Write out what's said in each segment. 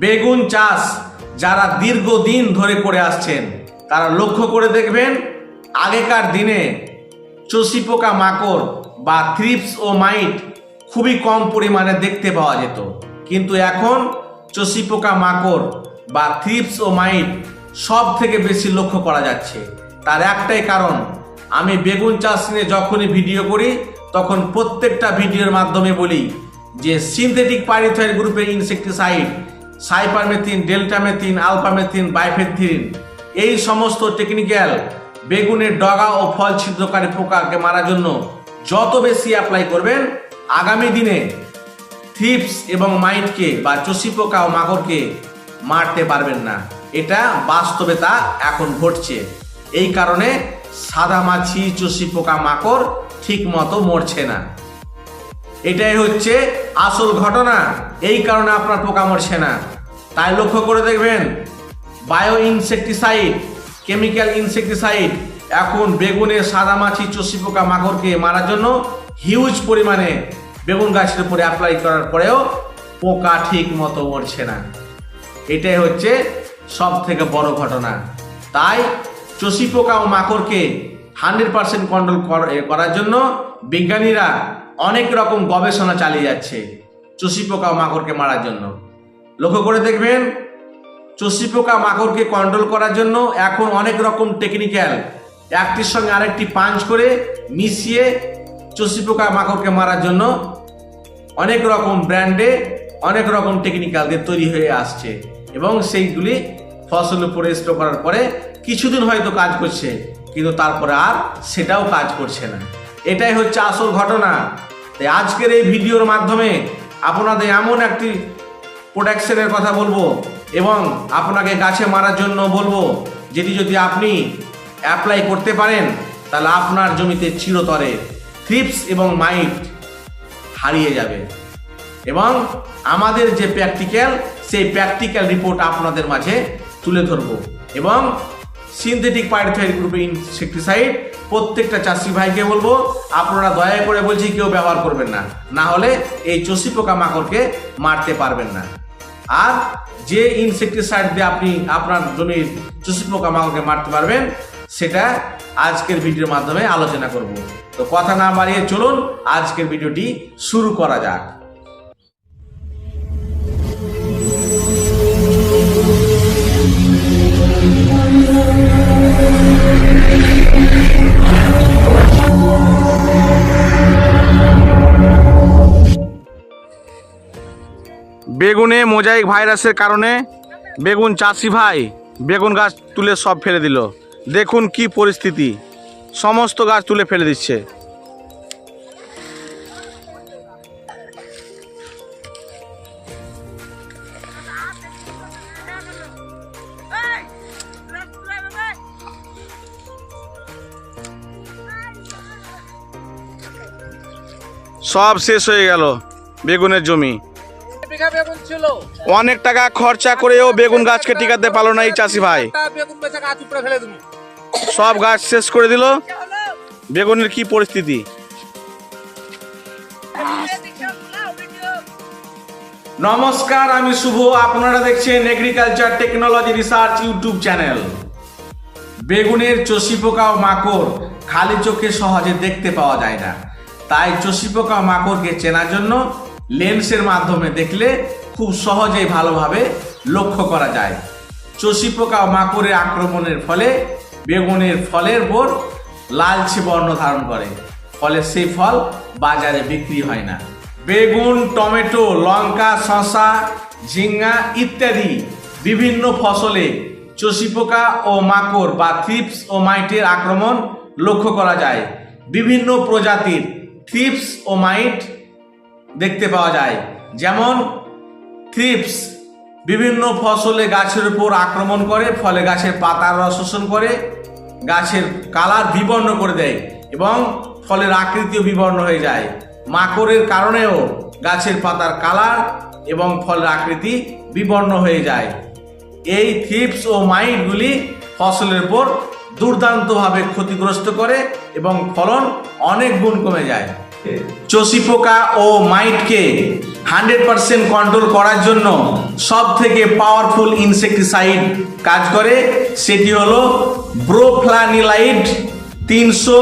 বেগুন চাষ যারা দীর্ঘদিন ধরে করে আসছেন, তারা লক্ষ্য করে দেখবেন, আগেকার দিনে চষি পোকা মাকড় বা থ্রিপস ও মাইট খুবই কম পরিমাণে দেখতে পাওয়া যেত। কিন্তু এখন চষি পোকা মাকড় বা থ্রিপস ও মাইট সব থেকে বেশি লক্ষ্য করা যাচ্ছে। তার একটাই কারণ, আমি বেগুন চাষ নিয়ে যখনই ভিডিও করি, তখন প্রত্যেকটা ভিডিওর মাধ্যমে বলি যে সিনথেটিক পাইরিথয়েড গ্রুপের insecticide cypermethrin deltamethrin alphamethrin bifenthrin এই সমস্ত টেকনিক্যাল বেগুনের ডগা ও ফল ছিদ্রকারী পোকাকে মারার জন্য যত বেশি অ্যাপ্লাই করবেন, আগামী দিনে থিপস এবং মাইটকে বা চষি পোকা ও মাকড়কে মারতে পারবেন না। এটা বাস্তবেতা এখন ঘটছে। এই কারণে সাদা মাছি, চষি পোকা, মাকড় ঠিক মতো মরছে না। এটাই হচ্ছে আসল ঘটনা। এই কারণে আপনার পোকা মরছে না। তাই লক্ষ্য করে দেখবেন বায়ো ইনসেকটিসাইড, কেমিক্যাল ইনসেকটিসাইড, এখন বেগুনের সাদা মাছি, চষি পোকা, মাকড়কে মারার জন্য হিউজ পরিমাণে বেগুন গাছের উপরে অ্যাপ্লাই করার পরেও পোকা ঠিক মতো মরছে না। এটাই হচ্ছে সব থেকে বড় ঘটনা। তাই চষি পোকা ও মাকড়কে হান্ড্রেড পার্সেন্ট কন্ট্রোল করার জন্য বিজ্ঞানীরা অনেক রকম গবেষণা চালিয়ে যাচ্ছে চষি পোকা ও মাকড়কে মারার জন্য। লক্ষ্য করে দেখবেন, চষি পোকা মাকড়কে কন্ট্রোল করার জন্য এখন অনেক রকম টেকনিক্যাল একটির সঙ্গে আরেকটি পাঞ্চ করে মিশিয়ে চষি পোকা মাকড়কে মারার জন্য অনেক রকম ব্র্যান্ডে অনেক রকম টেকনিক্যাল দিয়ে তৈরি হয়ে আসছে এবং সেইগুলি ফসলের উপরে স্প্রে করার পরে কিছুদিন হয়তো কাজ করছে, কিন্তু তারপরে আর সেটাও কাজ করছে না। এটাই হচ্ছে আসল ঘটনা। তাই আজকের এই ভিডিওর মাধ্যমে আপনাদের এমন একটি প্রোডাকশনের কথা বলব এবং আপনাকে গাছে মারার জন্য বলব, যেটি যদি আপনি অ্যাপ্লাই করতে পারেন, তাহলে আপনার জমিতে চিরতরে থ্রিপস এবং মাইট হারিয়ে যাবে। এবং আমাদের যে প্র্যাকটিক্যাল সেই প্র্যাকটিক্যাল রিপোর্ট আপনাদের মাঝে তুলে ধরব। এবং সিনথেটিক পাইরথয়েড গ্রুপে ইনসেকটিসাইড প্রত্যেকটা চাষি ভাইকে বলব, আপনারা দয়া করে বলছি কেউ ব্যবহার করবেন না। না হলে এই চষি পোকা মাকড়কে মারতে পারবেন না। আর যে ইনসেকটিসাইড দিয়ে আপনি আপনার জমির চুষি পোকা মাকড়কে মারতে পারবেন, সেটা আজকের ভিডিওর মাধ্যমে আলোচনা করব। তো কথা না বাড়িয়ে চলুন, আজকের ভিডিওটি শুরু করা যাক। বেগুনে মোজাইক ভাইরাসের কারণে বেগুন চাষি ভাই বেগুন গাছ তুলে সব ফেলে দিল। দেখুন কি পরিস্থিতি। সমস্ত গাছ তুলে ফেলে দিচ্ছে। সব শেষ হয়ে গেল বেগুনের জমি। অনেক টাকা খরচা করেও বেগুন গাছকে টিকাতে পারল না এই চাষি ভাই। সব গাছ শেষ করে দিল। বেগুনের কি পরিস্থিতি? নমস্কার আমি শুভ। আপনারা দেখছেন agriculture technology research YouTube channel বেগুনের চষি পোকা ও মাকড় খালি চোখে সহজে দেখতে পাওয়া যায় না। তাই চষি পোকা ও মাকড়কে চেনার জন্য লেন্সের মাধ্যমে দেখলে খুব সহজেই ভালোভাবে লক্ষ্য করা যায়। চষি পোকা মাকড়ের আক্রমণের ফলে, বেগুনের ফলের উপর লালচে বর্ণ ধারণ করে। ফলে সেই ফল বাজারে বিক্রি হয় না। বেগুন, টমেটো, লঙ্কা, শসা, ঝিঙ্গা ইত্যাদি বিভিন্ন ফসলে চষি পোকা ও মাকড় বা থ্রিপস ও মাইটের আক্রমণ লক্ষ্য করা যায়। বিভিন্ন প্রজাতির থ্রিপস ও মাইট দেখতে পাওয়া যায়। যেমন থ্রিপস বিভিন্ন ফসলে গাছের উপর আক্রমণ করে, ফলে গাছের পাতার রস শোষণ করে, গাছের কালার বিবর্ণ করে দেয় এবং ফলের আকৃতিও বিবর্ণ হয়ে যায়। মাকড়ের কারণেও গাছের পাতার কালার এবং ফলের আকৃতি বিবর্ণ হয়ে যায়। এই থিপস ও মাইটগুলি ফসলের উপর দুর্দান্তভাবে ক্ষতিগ্রস্ত করে এবং ফলন অনেক গুণ কমে যায়। চষি পোকা ও মাইটকে হান্ড্রেড পার্সেন্ট কন্ট্রোল করার জন্য সব থেকে পাওয়ারফুল ইনসেকটিসাইড কাজ করে, সেটি হলো ব্রোফ্লানিলাইড তিনশো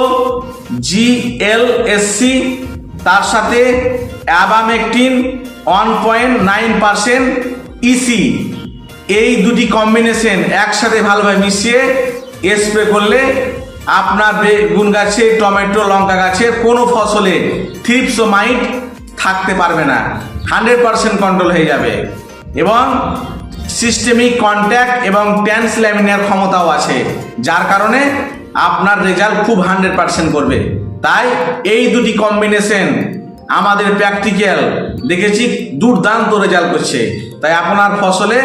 জিএলএসসি। তার সাথে abamectin one point nine percent EC এই দুটি কম্বিনেশন একসাথে ভালোভাবে মিশিয়ে স্প্রে করলে আপনার বেগুন গাছে, টমেটো, লঙ্কা গাছে কোনো ফসলে থ্রিপস ও মাইট থাকতে পারবে না। হান্ড্রেড পার্সেন্ট কন্ট্রোল হয়ে যাবে। এবং সিস্টেমিক কন্ট্যাক্ট এবং ট্যান্সল্যামিনার ক্ষমতাও আছে। যার কারণে আপনার রেজাল্ট খুব হান্ড্রেড পার্সেন্ট করবে। তাই এই দুটি কম্বিনেশন আমাদের প্র্যাকটিক্যাল দেখেছি, দুর্দান্ত রেজাল্ট করছে। তাই আপনার ফসলে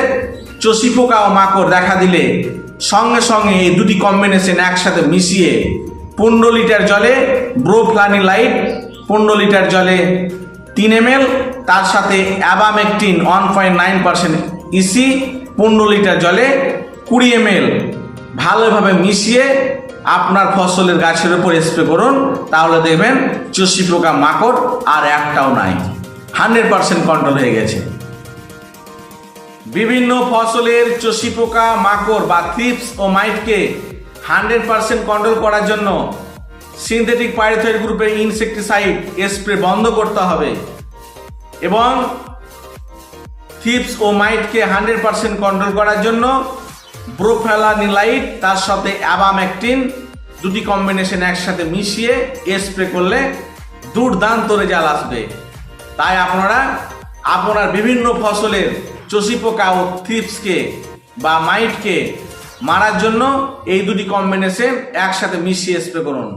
চষি পোকা ও মাকড় দেখা দিলে সঙ্গে সঙ্গে এই দুটি কম্বিনেশন একসাথে মিশিয়ে পনেরো লিটার জলে ব্রোফ্লানি লাইট পনেরো লিটার জলে তিন এম তার সাথে abamectin one point nine percent EC পনেরো লিটার জলে কুড়ি এম ভালোভাবে মিশিয়ে আপনার ফসলের গাছের উপর স্প্রে করুন, তাহলে দেখবেন চষি পোকা, মাকড় আর একটাও নাই। হান্ড্রেড পার্সেন্ট কন্ট্রোল হয়ে গেছে। বিভিন্ন ফসলের চষি পোকা, মাকড় বা থ্রিপস ও মাইটকে হান্ড্রেড পার্সেন্ট কন্ট্রোল করার জন্য সিনথেটিক পাইরোথয়েড গ্রুপের ইনসেকটিসাইড স্প্রে বন্ধ করতে হবে। এবং থিপস ও মাইটকে হান্ড্রেড পার্সেন্ট কন্ট্রোল করার জন্য ব্রোফেলানিলাইট তার সাথে অ্যাবামেকটিন দুটি কম্বিনেশন একসাথে মিশিয়ে স্প্রে করলে দুর্দান্ত রেজাল্ট আসবে। তাই আপনারা, আপনার বিভিন্ন ফসলের চষি পোকা ও থিপসকে বা মাইটকে মারার জন্য এই দুটি কম্বিনেশন একসাথে মিশিয়ে স্প্রে করুন।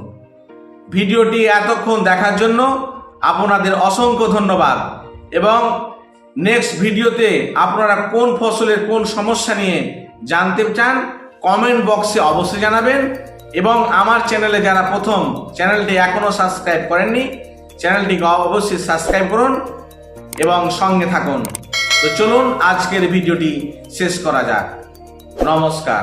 ভিডিওটি এতক্ষণ দেখার জন্য আপনাদের অসংখ্য ধন্যবাদ এবং নেক্সট ভিডিওতে আপনারা কোন ফসলের কোন সমস্যা নিয়ে জানতে চান কমেন্ট বক্সে অবশ্যই জানাবেন এবং আমার চ্যানেলে যারা প্রথম চ্যানেলটি এখনও সাবস্ক্রাইব করেননি চ্যানেলটিকে অবশ্যই সাবস্ক্রাইব করুন এবং সঙ্গে থাকুন। তো চলুন আজকের ভিডিওটি শেষ করা যাক। নমস্কার।